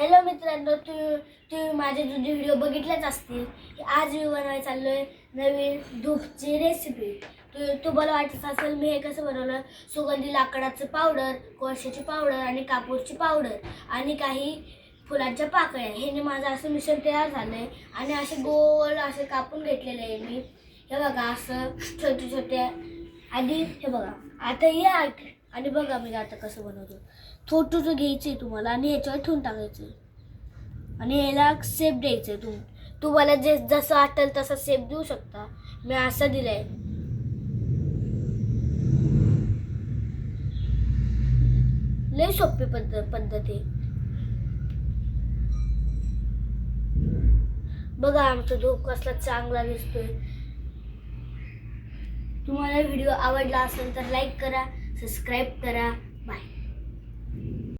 Hello मित्रांनो तू तुम्ही माझे जुने व्हिडिओ बघितलेच असतील. आज मी बनवायला आहे नवीन धूपची रेसिपी तू तुम्हाला वाटत असेल मी हे कसं बनवलं? सुगंधी लाकडाचं पावडर कोळशाची पावडर आणि कापूरची पावडर आणि काही फुलांच्या पाकळ्या. ह्याने माझं असं मिश्रण तयार झालं आहे आणि असे गोल असे कापून घेतलेले आहे मी. हे बघा असं छोटे छोटे आणि हे बघा. आता या आणि बघा मी आता कसं बनवतो. छोटं घ्यायचं आहे तुम्हाला आणि ह्याच्यावर ठेवून टाकायचं आणि याला सेप द्यायचं तुम तुम्हाला जे जसं वाटेल तसं सेप देऊ शकता. मी असं आहे लय सोपी पद्धत पद्धत आहे. बघा आमचा धूप कसला चांगला दिसतोय. तुम्हाला व्हिडिओ आवडला असेल तर लाईक करा. सबस्क्राईब करा. बाय